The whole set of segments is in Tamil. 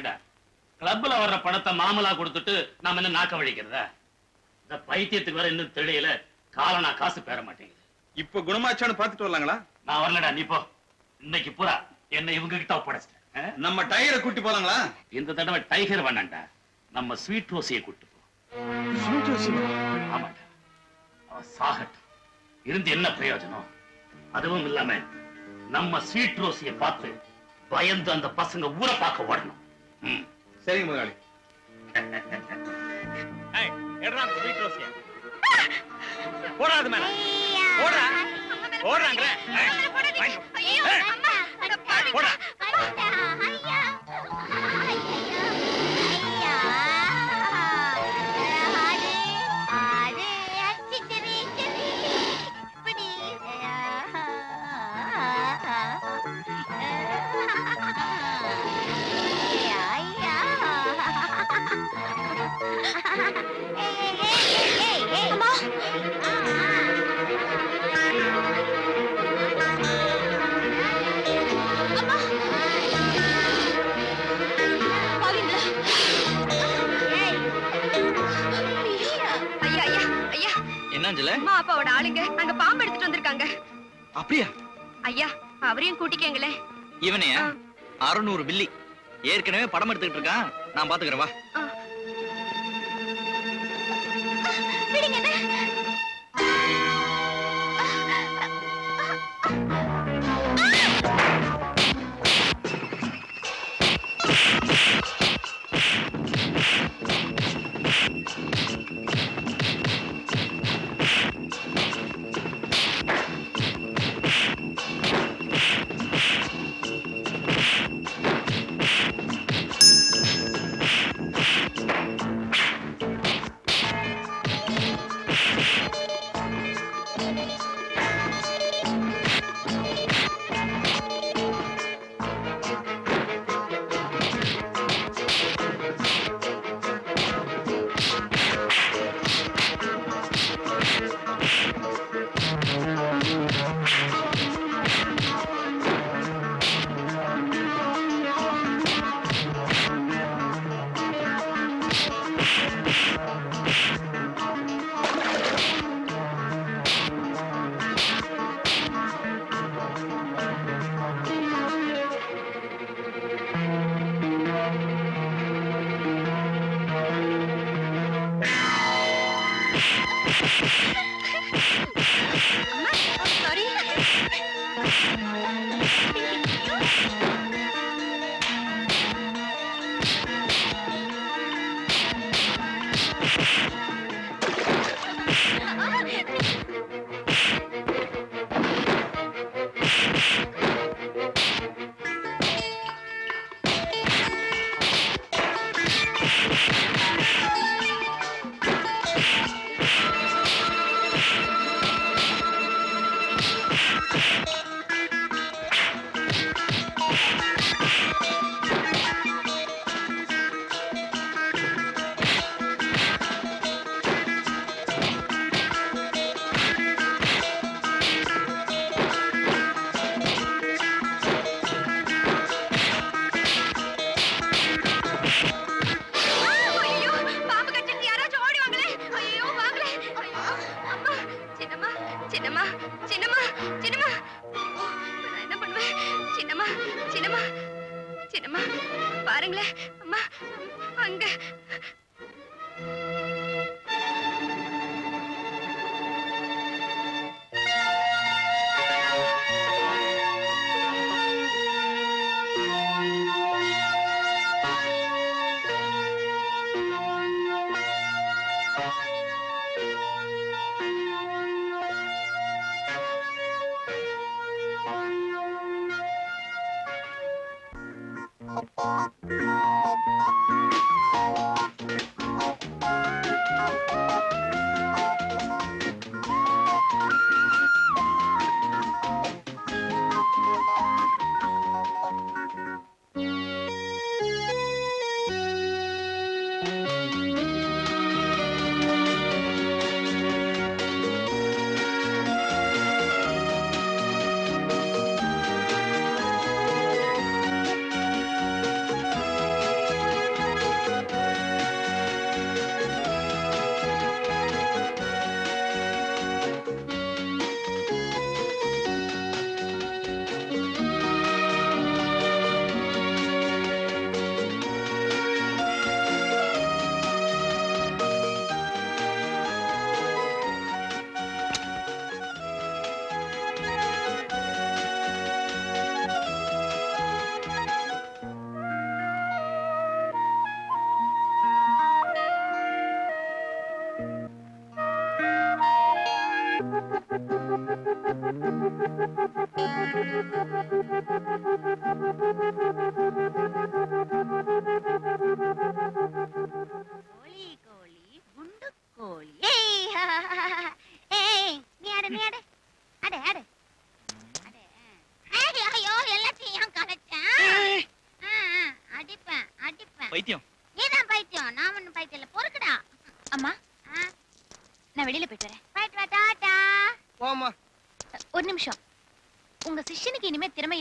ஏண்டா கிளப்ல வர்ற பணத்தை மாமலா கொடுத்துட்டு நாம என்ன நாக்க வழிக்கிறதா இந்த பைத்தியத்துக்கு வேற இன்னும் தெரியல காலனா காசு பெற மாட்டேங்குது. இப்ப குணமாச்சான்னு பாத்துட்டு வரலாங்களா? நான் வரலடா நீ போ. இன்னைக்கு பூரா என்ன இவங்க கிட்ட ஒப்படைச்சிட்டேன்? நம்ம டயரை கூட்டி போலாங்களா? இந்த தடவை டைகர் வேணாண்டா. நம்ம ஸ்வீட் ரோசியை கூட்டு போ. ஆமாண்டா. அவ சாகட்டும். இருந்து என்ன பிரயோஜனம்? அதுவும் இல்லாம நம்ம ஸ்வீட் ரோசியை பார்த்து பயந்து அந்த பசங்க ஊரை பார்க்க ஓடணும். சரிங்க முதலாளி. போடாது மேல. போடா போடுறாங்க போடா. என்னாஞ்சல அம்மா அப்பாவோட ஆளுங்க அங்க பாம்பு எடுத்துட்டு வந்திருக்காங்க. அப்படியா? ஐயா அவரையும் கூட்டிக்கங்களே இவனையா? அறுநூறு பில்லி ஏற்கனவே படம் எடுத்துக்கிட்டு இருக்கான். நான் பாத்துக்கிறேன் வா. Sorry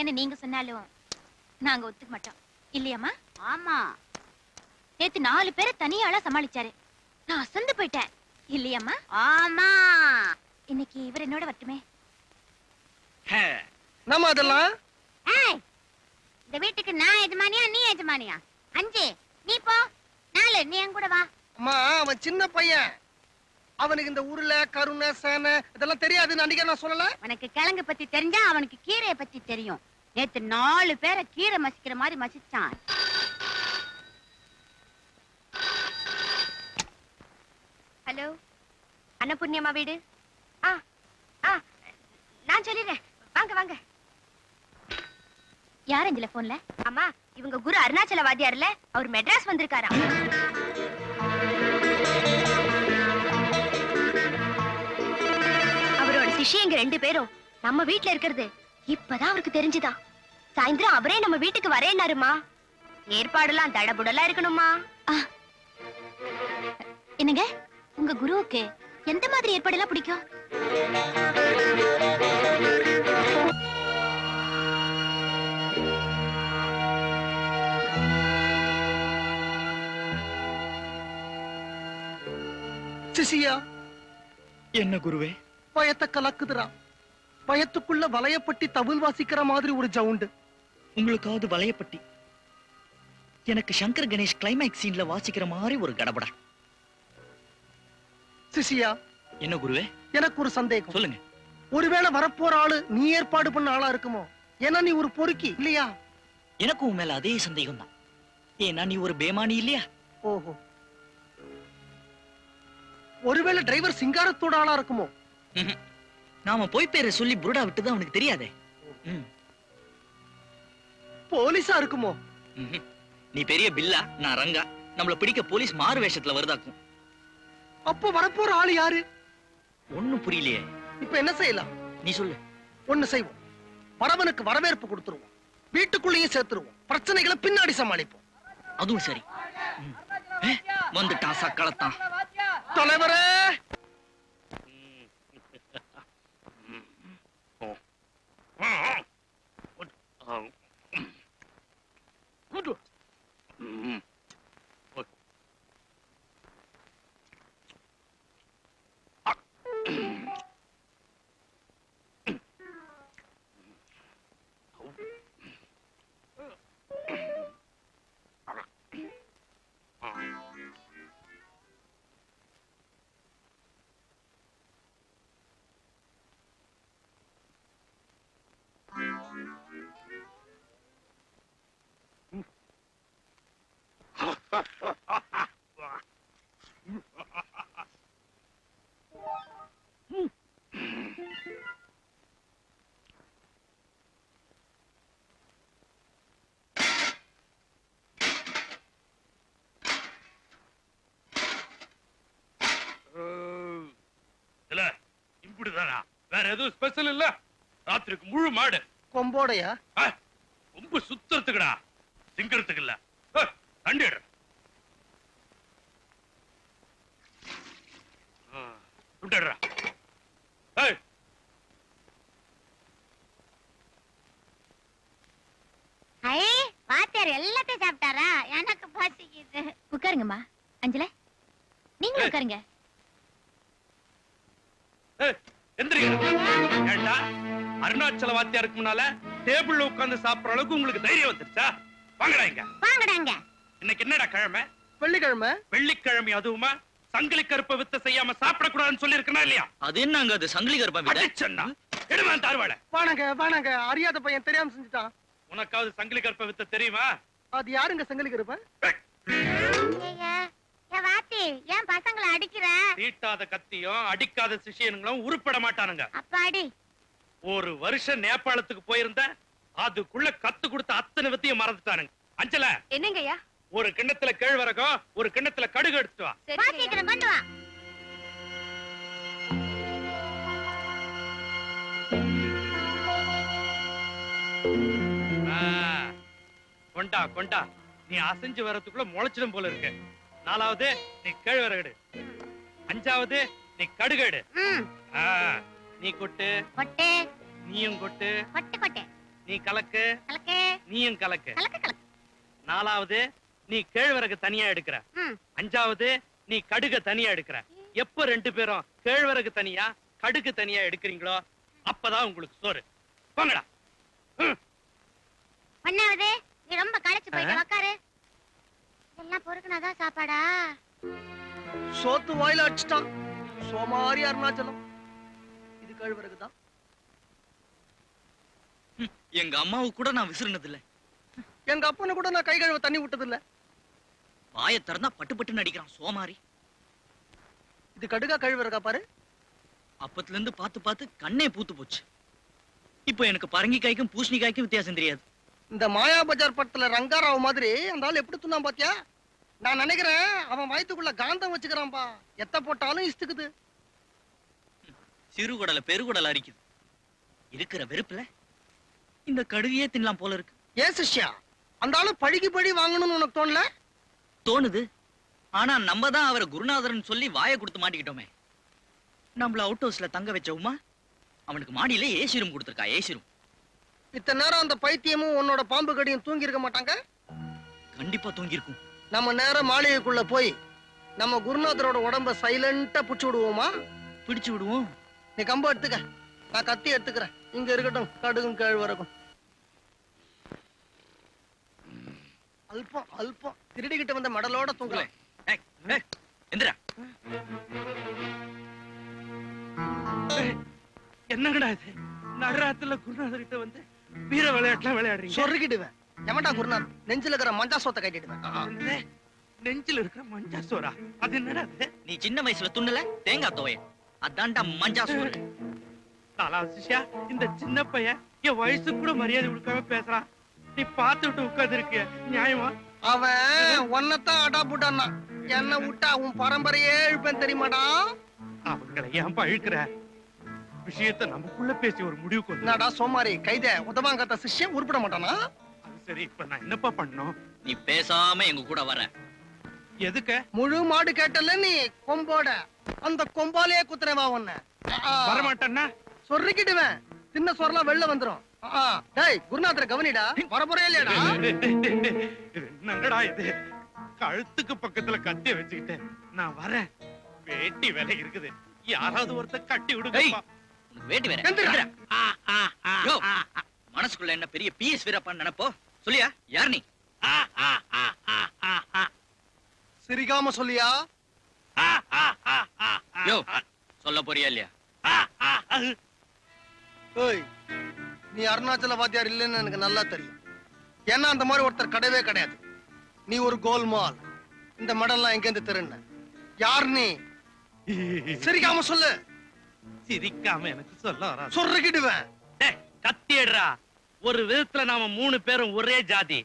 இல்லைன்னு நீங்க சொன்னாலும் நாங்க ஒத்துக்க மாட்டோம். இல்லையாம்மா? ஆமா. நேத்து நாலு பேரை தனியாளா சமாளிச்சாரு. நான் அசந்து போயிட்டேன். இல்லையாம்மா? ஆமா. இன்னைக்கு இவர் என்னோட வரட்டுமே. ஹே, நம்ம அதெல்லாம்? இந்த வீட்டுக்கு நான் எஜமானியா நீ எஜமானியா? அஞ்சு நீ போ. நாலு நீ என் கூட வா. அம்மா அவன் சின்ன பையன். அவனுக்கு இந்த உருளை கருணை சேனை இதெல்லாம் தெரியாதுன்னு அன்னைக்கே நான் சொல்லல? உனக்கு கிழங்கு பத்தி தெரிஞ்சா அவனுக்கு கீரையை பத்தி தெரியும். நேத்து நாலு பேரை கீரை மசிக்கிற மாதிரி மசிச்சான். ஹலோ? அன்னபூர்ணியம்மா வீடு? ஆ ஆ நான் சொல்லிடுறேன். வாங்க வாங்க. யார் அஞ்சல போன்ல? அம்மா இவங்க குரு அருணாச்சல வாத்தியார்ல அவர் மெட்ராஸ் வந்திருக்காராம். அவரோட சிஷ்யங்க ரெண்டு பேரும் நம்ம வீட்ல இருக்கிறது. இப்பதான் அவருக்கு தெரிஞ்சுதா? சாயந்தரம் அவரே நம்ம வீட்டுக்கு வரேன்னாருமா. ஏற்பாடுலாம் தடபுடலா இருக்கணுமா? என்னங்க? உங்க குருவுக்கு எந்த மாதிரி ஏற்பாடெல்லாம் பிடிக்கும்? சிசியா. என்ன குருவே? பயத்தை கலக்குதுடா பயத்துக்குள்ள வளையப்பட்டி தவில் வாசிக்கிற மாதிரி ஒரு ஜவுண்டு உங்களுக்காவது வளையப்பட்டி எனக்கு சங்கர் கணேஷ் கிளைமேக்ஸ் சீன்ல வாசிக்கிற மாதிரி ஒரு கடபடா சிசியா என்ன குருவே? எனக்கு ஒரு சந்தேகம். சொல்லுங்க. ஒருவேளை வரப்போற ஆளு நீ ஏற்பாடு பண்ண ஆளா இருக்குமோ? ஏன்னா நீ ஒரு பொறுக்கி இல்லையா? எனக்கும் உன் மேல அதே சந்தேகம் தான் ஏன்னா நீ ஒரு பேமானி இல்லையா? ஓஹோ. ஒருவேளை டிரைவர் சிங்காரத்தோட ஆளா இருக்குமோ? ம்ஹும். நாம போய் பேரை சொல்லி புருடா விட்டது அவனுக்கு தெரியாதே. போலீஸா இருக்குமோ. நீ பெரிய பில்லா நான் ரங்கா. நம்மள பிடிக்க போலீஸ் மாறு வேஷத்துல வருதாக்கும். அப்போ வரப்போற ஆளு யாரு? ஒண்ணும் புரியலையே. இப்ப என்ன செய்யலாம்? நீ சொல்லு. ஒண்ணு செய்வோம். வரவனுக்கு வரவேற்பு கொடுத்துருவோம். வீட்டுக்குள்ளேயும் சேர்த்துருவோம். பிரச்சனைகளை பின்னாடி சமாளிப்போம். அதுவும் சரி. வந்துட்டான் சக்களத்தான் தலைவரே! இல்ல இப்படிதானா வேற எதுவும் ஸ்பெஷல் இல்ல. ராத்திரிக்கு முழு மாடு. கொம்போடையா? ஆ, ரொம்ப சுத்துறதுக்குடா. திங்கிறதுக்கு இல்ல. ஏ, தண்டி எடு. ஆ, விட்டுடுறா. ஏய், ஐ வாத்தியார் எல்லாத்தையும் சாப்பிட்டாரா? எனக்கு பசிக்குது. உட்காருங்கம்மா. அஞ்சல நீங்களும் ஏய். உட்காருங்க. அருணாச்சல வாத்தியாருக்கு முன்னால டேபிள்ல உட்கார்ந்து சாப்பிடுற அளவுக்கு உங்களுக்கு தைரியம் வந்துருச்சா? வாங்கடா இங்க. வாங்கடாங்க இன்னைக்கு என்னடா கிழமை? வெள்ளிக்கிழமை. வெள்ளிக்கிழமை அதுவுமா? சங்கிலி கருப்பை வித்த செய்யாம சாப்பிடக்கூடாதுன்னு சொல்லியிருக்கனா இல்லையா? அது என்னங்க அது சங்கிலி கருப்பா விட அடிச்சண்ணா எடுமா தார்வாள. வாணங்க வாணங்க. அறியாத பையன் தெரியாம செஞ்சுட்டான். உனக்காவது சங்கிலி கருப்பை வித்த தெரியுமா? அது யாருங்க ஐயா, ஏன் வாத்தி ஏன் பசங்களை அடிக்கிற? தீட்டாத கத்தியும் அடிக்காத சிஷியனுங்களும் உருப்பட மாட்டானுங்க. அப்பாடி ஒரு வருஷம் நேபாளத்துக்கு போயிருந்த அதுக்குள்ள கத்து கொடுத்த அத்தனை வித்தையும் மறந்துட்டானுங்க. அஞ்சல என்னங்கய்யா? ஒரு கிண்ணத்துல கேழ்வரகம் ஒரு கிண்ணத்துல கடுகு எடுத்துட்டு வா. சீக்கிரம் கொண்டு வா. கொண்டா கொண்டா. நீ அசைஞ்சு வர்றதுக்குள்ள முளைச்சிடும் போல இருக்கு. நாலாவது நீ கேழ்வரகடு அஞ்சாவது நீ கடுகடு ஆ, நீ கொட்டு கொட்டு. நீயும் கொட்டு கொட்டு கொட்டு. நீ கலக்கு கலக்கு. நீயும் கலக்கு. கலக்கு கலக்கு. நாலாவது நீ கேழ்வரகு தனியா எடுக்கிற. அஞ்சாவது நீ கடுக தனியா எடுக்கிற. எப்ப ரெண்டு பேரும் கேழ்வரகு தனியா கடுகு தனியா எடுக்கிறீங்களோ அப்பதான் உங்களுக்கு சோறு. போங்கடா. ஒன்னாவது நீ ரொம்ப களைச்சு போயிட்டு? உக்காரு. இதெல்லாம் பொறுக்குனாதான் சாப்பாடா. சோத்து வாயில அடிச்சிட்டான். சோமாரி அருணாச்சலம். இது கழுவறதுதான் எங்க அம்மாவுக்கு கூட நான் விசிறுனது இல்ல எங்க அப்பனை கூட நான் கை கழுவ தண்ணி விட்டது இல்ல வாயை திறந்தா பட்டு பட்டுன்னு அடிக்கிறான் சோமாரி. இது கடுகா கழுவுறதா பாரு. அப்பத்துல இருந்து பார்த்து பார்த்து கண்ணே பூத்து போச்சு. இப்போ எனக்கு பரங்கிக்காய்க்கும் பூசணிக்காய்க்கும் வித்தியாசம் தெரியாது. இந்த மாயா பஜார் படத்துல ரங்காராவ் மாதிரி அந்த ஆள் எப்படி துண்ணான் பாத்தியா? நான் நினைக்கிறேன் அவன் வயித்துக்குள்ள காந்தம் வச்சுக்கிறான்பா. எத்த போட்டாலும் இஸ்துக்குது சிறுகுடல பெருகுடல அரிக்குது இருக்கிற வெறுப்புல இந்த கடுகையே தின்னலாம் போல இருக்கு. ஏன் சிஷ்யா? அந்த ஆளு பழிக்கு பழி வாங்கணும்னு உனக்கு தோணல? தோணுது. ஆனா நம்ம தான் அவரை குருநாதர்னு சொல்லி வாயை கொடுத்து மாட்டிக்கிட்டோமே. நம்மள அவுட் ஹவுஸ்ல தங்க வச்ச உமா அவனுக்கு மாடியில ஏசி ரூம் கொடுத்துருக்கா ஏசி ரூம் இத்தனை நேரம் அந்த பைத்தியமும் உன்னோட பாம்பு கடியும் தூங்கி இருக்க மாட்டாங்க? கண்டிப்பா தூங்கியிருக்கும். நம்ம நேரம் மாளிகைக்குள்ள போய் நம்ம குருநாதரோட உடம்ப சைலண்டா புடிச்சு விடுவோமா? பிடிச்சு விடுவோம். நீ கம்பு எடுத்துக்க. நான் கத்தி எடுத்துக்கிறேன். இங்க இருக்கட்டும். கடுகும் கேழ்வரகும். அல்பம் அல்பம். திருடிக்கிட்டு வந்த மடலோட தூங்கல ஏய், ஏய், எந்திரா. என்னங்கடா இது? நடுராத்துல குருநாதர்கிட்ட வந்து வீர விளையாட்டுலாம் விளையாடுறீங்க? சொருகிடுவேன். எவன்டா குருநாத் நெஞ்சில இருக்கிற மஞ்சா சோத்தை கட்டிடுவேன்? நெஞ்சில இருக்கிற மஞ்சா சோறா? அது என்னடா அது நீ சின்ன வயசுல துண்ணல தேங்காய் துவைய அதான்டா மஞ்சா சோறு சிஷ்யா இந்த சின்ன பையன் என் வயசு கூட மரியாதை கொடுக்காம பேசுறான். நீ பார்த்துட்டு உட்கார்ந்து இருக்கிய நியாயமா? அவன் ஒன்னத்தான் அடா புட்டான்னா என்ன விட்டா உன் பரம்பரையே இழுப்பேன் தெரியுமாடா? அவங்களை ஏன் பழுக்கிற விஷயத்தை நமக்குள்ள பேசி ஒரு முடிவுக்கு வந்து என்னடா சோமாரி கைத உதவாங்கத்த சிஷ்யம் உருப்பிட மாட்டானா? அது சரி இப்ப நான் என்னப்பா பண்ணணும்? நீ பேசாம எங்க கூட வர. எதுக்கு? முழு மாடு கேட்டல நீ கொம்போட. அந்த கொம்பாலே குத்துறவா உன்ன. வரமாட்டேன்னா? சொருக்கிடுவேன் சின்ன சொரலாம் வெளில வந்துரும். டேய் குருநாதரை கவனிடா. வரப்போறே இல்லையாடா? இது என்னங்கடா இது? கழுத்துக்கு பக்கத்துல கத்திய வச்சுக்கிட்டு நான் வரேன். வேட்டி விலை இருக்குது. யாராவது ஒருத்தர் கட்டி விடுங்க வேட்டி வேற. மனசுக்குள்ள என்ன பெரிய பிஎஸ் வீரப்பான்னு நினைப்போ? சொல்லியா? யார் நீ? சிரிக்காம சொல்லியா? யோ சொல்ல போறியா இல்லையா? ஏய் நீ அருணாச்சல வாத்தியார் இல்லைன்னு எனக்கு நல்லா தெரியும். ஏன்னா அந்த மாதிரி ஒருத்தர் கிடையவே கிடையாது. நீ ஒரு கோல்மால். இந்த மெடல்லாம் எங்க இருந்து திருண்ண யார் நீ? சிரிக்காம சொல்லு. சிரிக்காம எனக்கு சொல்ல வராது. சொருகிடுவேன். டேய், கத்தி எடுறா ஒரு விதத்துல நாம மூணு பேரும் ஒரே ஜாதி.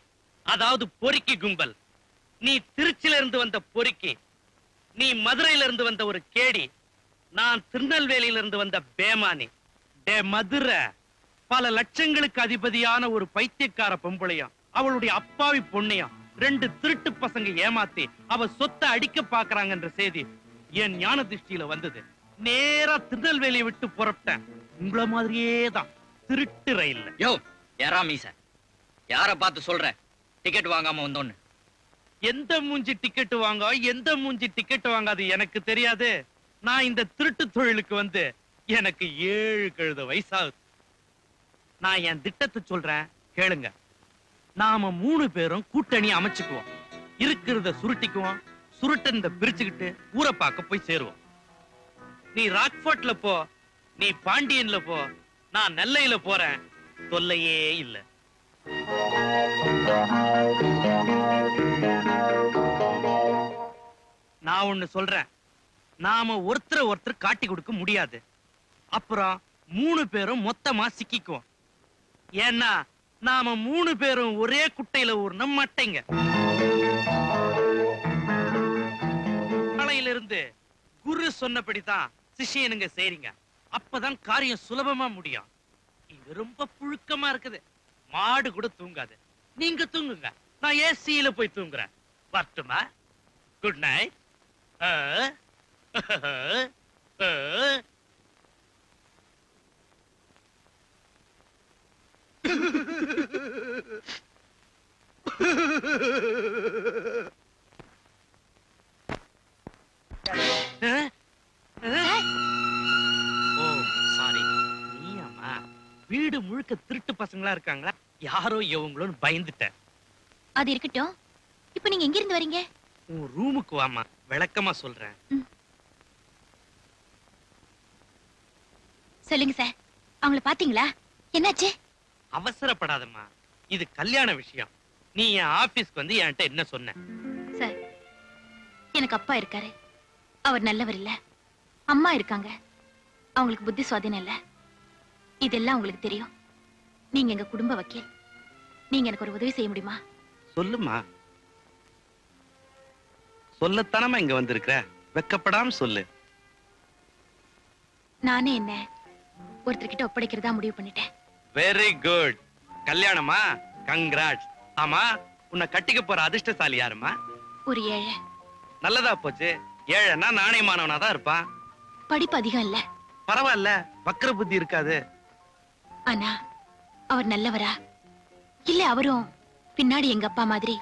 அதாவது பொறுக்கி கும்பல். நீ திருச்சியில இருந்து வந்த பொறுக்கி. நீ மதுரையில இருந்து வந்த ஒரு கேடி நான் திருநெல்வேலியில இருந்து வந்த பேமானி. டே மதுரை பல லட்சங்களுக்கு அதிபதியான ஒரு பைத்தியக்கார பொம்பளையும். அவளுடைய அப்பாவி பொண்ணையும் ரெண்டு திருட்டு பசங்க ஏமாத்தி அவ சொத்தை அடிக்க பாக்குறாங்கன்ற செய்தி என் ஞான திருஷ்டியில வந்தது. நேரா திருநெல்வேலியை விட்டு புறப்பட்டேன். உங்கள மாதிரியே தான். திருட்டு ரயில்ல. யோ யாரா மீச? யார பார்த்து சொல்ற? டிக்கெட் வாங்காம வந்தோன்னு. எந்த மூஞ்சி டிக்கெட் வாங்க எந்த மூஞ்சி டிக்கெட் வாங்காது எனக்கு தெரியாது. நான் இந்த திருட்டு தொழிலுக்கு வந்து எனக்கு ஏழு கழுத வயசாகுது. நான் என் திட்டத்தை சொல்றேன் கேளுங்க. நாம மூணு பேரும் கூட்டணி அமைச்சுக்குவோம். இருக்கிறத சுருட்டிக்குவோம் சுருட்டந்த பிரிச்சுக்கிட்டு ஊரை பார்க்க போய் சேருவோம். நீ ராக்ஃபோர்ட்ல போ நீ பாண்டியன்ல போ நான் நெல்லையில போறேன். தொல்லையே இல்ல. நான் ஒண்ணு சொல்றேன். நாம ஒருத்தரை ஒருத்தர் காட்டி கொடுக்க முடியாது. அப்புறம் மூணு பேரும் மொத்தமா சிக்கிக்குவோம். ஏன்னா நாம மூணு பேரும் ஒரே குட்டையில ஊர்ன மட்டைங்க. நாளையில குரு சொன்னபடிதான் சிஷியனுங்க செய்றீங்க. அப்பதான் காரியம் சுலபமா முடியும். இது ரொம்ப புழுக்கமா இருக்குது. மாடு கூட தூங்காது. நீங்க தூங்குங்க. நான் ஏசியில போய் தூங்குறேன். வரட்டுமா? குட் நைட் ஓ பசங்களா இருக்காங்களா? யாரோ இவங்களோன்னு பயந்துட்டேன். அது இருக்கட்டும். இப்போ நீங்க எங்க இருந்து வரீங்க? உன் ரூமுக்கு வாமா விளக்கமா சொல்றேன். சொல்லுங்க சார். அவங்கள பாத்தீங்களா? என்னாச்சு? அவசரப்படாதம்மா. இது கல்யாண விஷயம். நீ என் ஆபீஸ்க்கு வந்து என்கிட்ட என்ன சொன்ன? சார் எனக்கு அப்பா இருக்காரு. அவர் நல்லவர் இல்ல. அம்மா இருக்காங்க. அவங்களுக்கு புத்தி சுவாதீனம் இல்ல. இதெல்லாம் உங்களுக்கு தெரியும். நீங்க எங்க குடும்ப வக்கீல். நீங்க எனக்கு ஒரு உதவி செய்ய முடியுமா? சொல்லுமா. சொல்லத்தானமா இங்க வந்திருக்கிற. வெக்கப்படாம சொல்லு. நானே என்ன ஒருத்தர்கிட்ட ஒப்படைக்கிறதா முடிவு பண்ணிட்டேன். வெரி குட் கல்யாணமா? கங்க்ராட்ஸ் ஆமா உன்னை கட்டிக்க போற அதிர்ஷ்டசாலி யாருமா? ஒரு ஏழை. நல்லதா போச்சு. ஏழைன்னா நாணயமானவனா தான் இருப்பான். படிப்பு அதிகம் இல்ல. பரவாயில்ல. வக்கர புத்தி இருக்காது. ஆனா அவர் நல்லவரா? இல்ல அவரும் பின்னாடி எங்க அப்பா மாதிரி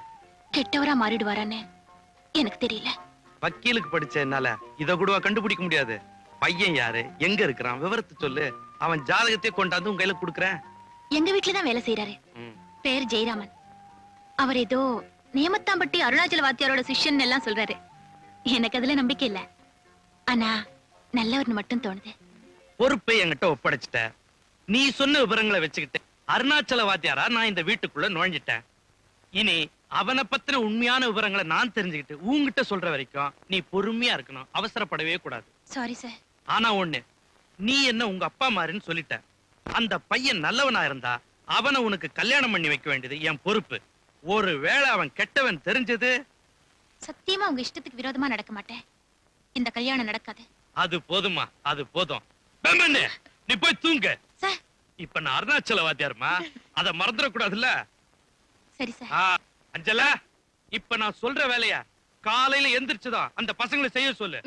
கெட்டவரா மாறிடுவாரான்னு எனக்கு தெரியல. வக்கீலுக்கு படிச்ச என்னால இத கூடவா கண்டுபிடிக்க முடியாது. பையன் யாரு? எங்க இருக்கிறான்? விவரத்தை சொல்லு. அவன் ஜாதகத்தையே கொண்டாந்து உன் கையில குடுக்கறேன். எங்க வீட்டுல தான் வேலை செய்யறாரு. பேர் ஜெயராமன். அவர் ஏதோ நியமத்தாம்பட்டி அருணாச்சல வாத்தியாரோட சிஷ்யன் எல்லாம் சொல்றாரு. எனக்கு அதுல நம்பிக்கை இல்ல. ஆனா நல்லவர்னு மட்டும் தோணுது. பொறுப்பை என்கிட்ட ஒப்படைச்சிட்ட. நீ சொன்ன விவரங்களை வச்சுக்கிட்டு அருணாச்சல வாத்தியாரா? நான் இந்த வீட்டுக்குள்ள நுழைஞ்சிட்டேன். இனி அவனை பத்தின உண்மையான விவரங்களை நான் தெரிஞ்சுக்கிட்டு உன்கிட்ட சொல்ற வரைக்கும் நீ பொறுமையா இருக்கணும். அவசரப்படவே கூடாது. சாரி சார் ஆனா ஒண்ணு நீ என்ன உங்க அப்பா மாதிரின்னு சொல்லிட்ட. அந்த பையன் நல்லவனா இருந்தா அவனை உனக்கு கல்யாணம் பண்ணி வைக்க வேண்டியது என் பொறுப்பு. ஒருவேளை அவன் கெட்டவன் தெரிஞ்சது? சத்தியமா உங்க இஷ்டத்துக்கு விரோதமா நடக்க மாட்டேன். இந்த கல்யாணம் நடக்காது. அது போதுமா அது போதும். நீ போய் தூங்க. சார் இப்ப நான் அருணாச்சல வாத்தியாருமா? அத மறந்துடக்கூடாதுல்ல? சரி சார். ஆ, அஞ்சலா இப்ப நான் சொல்ற வேலைய காலையில எந்திரிச்சுதான் அந்த பசங்களை செய்ய சொல்லு.